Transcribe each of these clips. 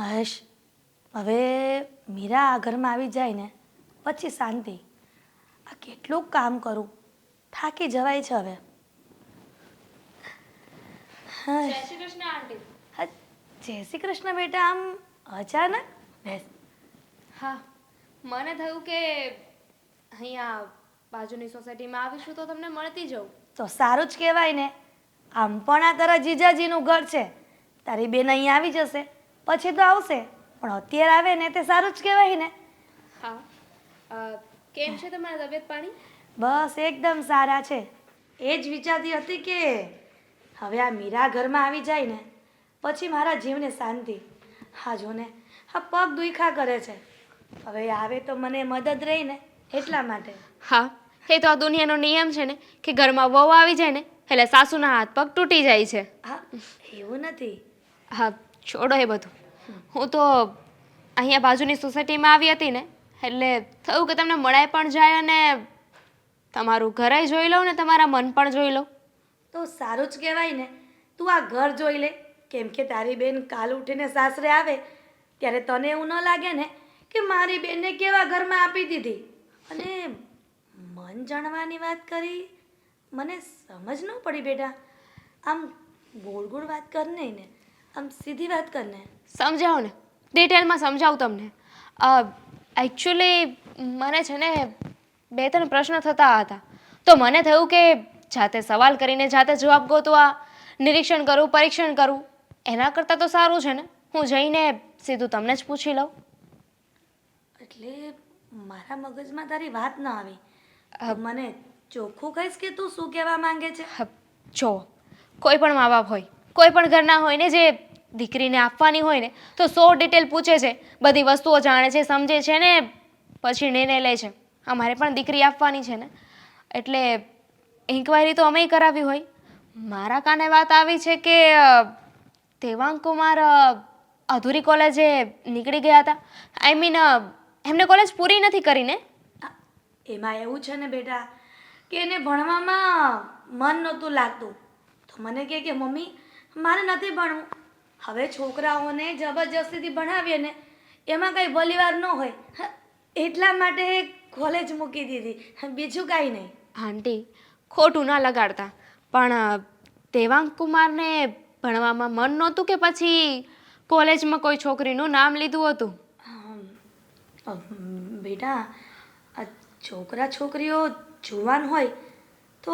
હશ હવે મીરા આ ઘરમાં આવી જાય ને પછી શાંતિ. આ કેટલું કામ કરું? થાકી જવાય છે હવે. હા જય શ્રી કૃષ્ણ આંટી. હા, જય શ્રી કૃષ્ણ બેટા આમ અચાનક? બેસ. હા મને થયું કે અહીંયા બાજુની સોસાયટીમાં આવીશું તો તમને મળતી જઉં. તો સારું જ કહેવાય ને. આમ પણ આ તારા જીજાજીનું ઘર છે. તારી બેન અહીંયા આવી જશે. પછી તો આવશે. પણ અત્યારે આવે ને તે સારું જ કહેવાય ને. હા. અ, કેમ છે તમારા તબિયત પાણી? બસ એકદમ સારા છે. એ જ વિચારતી હતી કે હવે આ મીરા ઘરમાં આવી જાય ને પછી મારા જીવને શાંતિ. હા જો ને હા પગ દુખા કરે છે. હવે આવે તો મને મદદ રહી ને એટલા માટે. હા એ તો આ દુનિયાનો નિયમ છે ને કે ઘરમાં વહુ આવી જાય ને એટલે સાસુના હાથ પગ તૂટી જાય છે. હા એવું નથી. હા. છોડો એ બધું. હું તો અહીંયા બાજુની સોસાયટીમાં આવી હતી ને, એટલે થયું કે તમને મળાય પણ જાય અને તમારું ઘરે જોઈ લઉં ને તમારા મન પણ જોઈ લઉં. તો સારું જ કહેવાય ને. તું આ ઘર જોઈ લે. કેમ કે તારી બેન કાલ ઉઠીને સાસરે આવે, ત્યારે તને એવું ન લાગે ને કે મારી બેનને કેવા ઘરમાં આપી દીધી. અને મન જાણવાની વાત કરી, મને સમજ ન પડી બેટા. આમ ગોળ ગોળ વાત કર નહીં ને. આમ સીધી વાત કરને. સમજાવો ને? ડિટેલમાં સમજાવું તમને. એકચ્યુઅલી મને છે ને બે ત્રણ પ્રશ્ન થતા હતા. તો મને થયું કે જાતે સવાલ કરીને જાતે જવાબ ગોતવા નિરીક્ષણ કરું પરીક્ષણ કરું એના કરતાં તો સારું છે ને? હું જઈને સીધું તમને જ પૂછી લઉં. એટલે મારા મગજમાં તારી વાત ન આવી. મને ચોખ્ખું કહીશ કે તું શું કહેવા માંગે છે? જો કોઈ પણ મા બાપ હોય કોઈ પણ ઘરના હોય ને જે દીકરીને આપવાની હોય ને, તો સો ડિટેલ પૂછે છે, બધી વસ્તુઓ જાણે છે, સમજે છે ને, પછી નિર્ણય લે છે. અમારે પણ દીકરી આપવાની છે ને. એટલે ઇન્ક્વાયરી તો અમે કરાવી હોય. મારા કાને વાત આવી છે કે દેવાંગ કુમાર અધૂરી કોલેજે નીકળી ગયા હતા. આઈ મીન એમને કોલેજ પૂરી નથી કરીને? એમાં એવું છે ને બેટા કે એને ભણવામાં મન નહોતું લાગતું. તો મને કહે કે, મમ્મી મારે નથી ભણવું. હવે છોકરાઓને જબરજસ્તીથી ભણાવીએ ને એમાં કંઈ ભલીવાર ન હોય. એટલા માટે કોલેજ મૂકી દીધી. બીજું કાંઈ નહીં. આંટી ખોટું ના લગાડતા. પણ દેવાંગ કુમારને ભણવામાં મન નહોતું કે પછી કોલેજમાં કોઈ છોકરીનું નામ લીધું હતું? બેટા છોકરા છોકરીઓ જુવાન હોય તો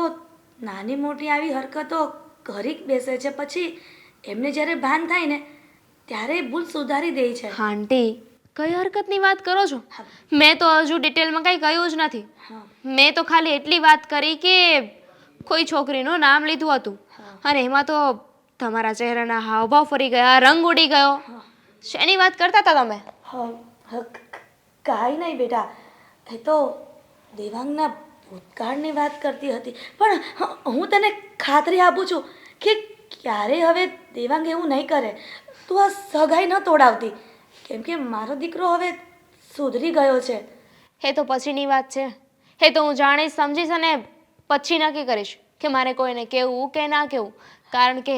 નાની મોટી આવી હરકતો કરી બેસે છે પછી એમને જ્યારે ભાન થાય ને ત્યારે ભૂલ સુધારી દે છે. આંટી કઈ હરકતની વાત કરો છો? મેં તો હજુ ડિટેલમાં કંઈ કહ્યું જ નથી. મેં તો ખાલી એટલી વાત કરી કે કોઈ છોકરીનું નામ લીધું હતું. અને એમાં તો તમારા ચહેરાના હાવભાવ ફરી ગયા રંગ ઉડી ગયો. શેની વાત કરતા હતા તમે? કાંઈ નહીં બેટા. એ તો દેવાંગના ભૂતકાળની વાત કરતી હતી. પણ હું તને ખાતરી આપું છું કે ક્યારેય હવે દેવાંગ એવું નહીં કરે. તું આ સગાઈ ન તોડાવતી. કેમ કે મારો દીકરો હવે સુધરી ગયો છે. એ તો પછીની વાત છે. એ તો હું જાણીશ, સમજીશ અને પછી નક્કી કરીશ કે મારે કોઈને કહેવું કે ના કહેવું કારણ કે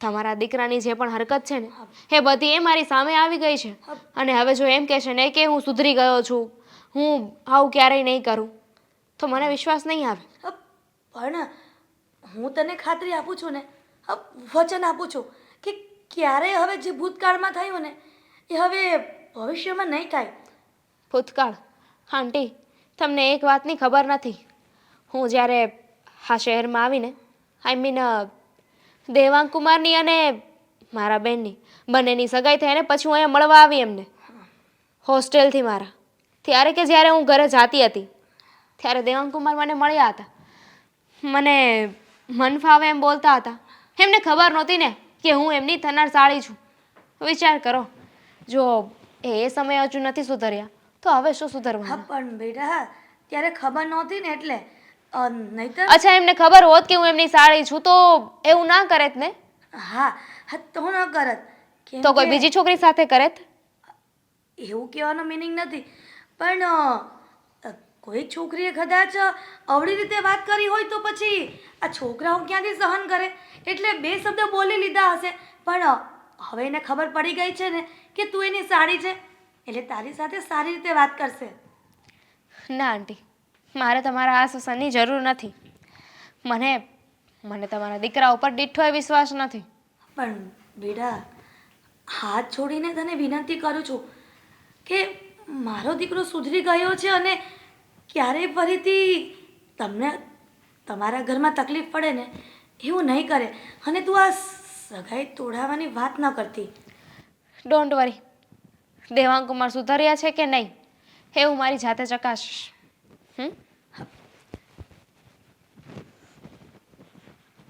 તમારા દીકરાની જે પણ હરકત છે ને, એ બધી એ મારી સામે આવી ગઈ છે. અને હવે જો એમ કહેશે ને કે હું સુધરી ગયો છું, હું આવું ક્યારેય નહીં કરું. તો મને વિશ્વાસ નહીં આવે. પણ હું તને ખાતરી આપું છું ને વચન આપું છું કે ક્યારેય હવે જે ભૂતકાળમાં થયું ને એ હવે ભવિષ્યમાં નહીં થાય. ભૂતકાળ? આંટી તમને એક વાતની ખબર નથી. હું જ્યારે આ શહેરમાં આવીને આઈ મીન દેવાંગ કુમારની અને મારા બેનની બંનેની સગાઈ થઈ અને પછી હું અહીંયા મળવા આવી એમને. હોસ્ટેલથી મારા. ત્યારે કે જ્યારે હું ઘરે જાતી હતી. ત્યારે દેવાંગ કુમાર મને મળ્યા હતા. મને મન ફાવે એમ બોલતા હતા. એમને ખબર નહોતી ને કે હું એમની થનાર સાળી છું. વિચાર કરો જો એ સમય હજુ નથી સુધર્યા તો હવે શું સુધરવા પણ બેટા ત્યારે ખબર નહોતી ને એટલે નહીતર અચ્છા એમને ખબર હોત કે હું એમની સાળી છું તો એવું ના કરેત ને? હા હા તો ન કરત. તો કોઈ બીજી છોકરી સાથે કરેત? એવું કહેવાનો મિનિંગ નથી. પણ કોઈ છોકરીએ કદાચ અવળી રીતે વાત કરી હોય તો પછી આ છોકરાઓ ક્યાંથી સહન કરે? એટલે બે શબ્દ બોલી લીધા હશે. પણ હવે એને ખબર પડી ગઈ છે ને કે તું એની સાડી છે. એટલે તારી સાથે સારી રીતે વાત કરશે. ના આંટી. મારે તમારા આશ્વાસનની જરૂર નથી. મને મને તમારા દીકરા ઉપર દીઠોય વિશ્વાસ નથી. પણ બેટા હાથ છોડીને તને વિનંતી કરું છું કે મારો દીકરો સુધરી ગયો છે અને ક્યારેય ફરીથી તમને તમારા ઘરમાં તકલીફ પડે ને એવું નહીં કરે. અને તું આ સગાઈ તોડાવવાની વાત ન કરતી. ડોન્ટ વરી દેવાંગ કુમાર સુધર્યા છે કે નહીં? એવું મારી જાતે ચકાસ હમ?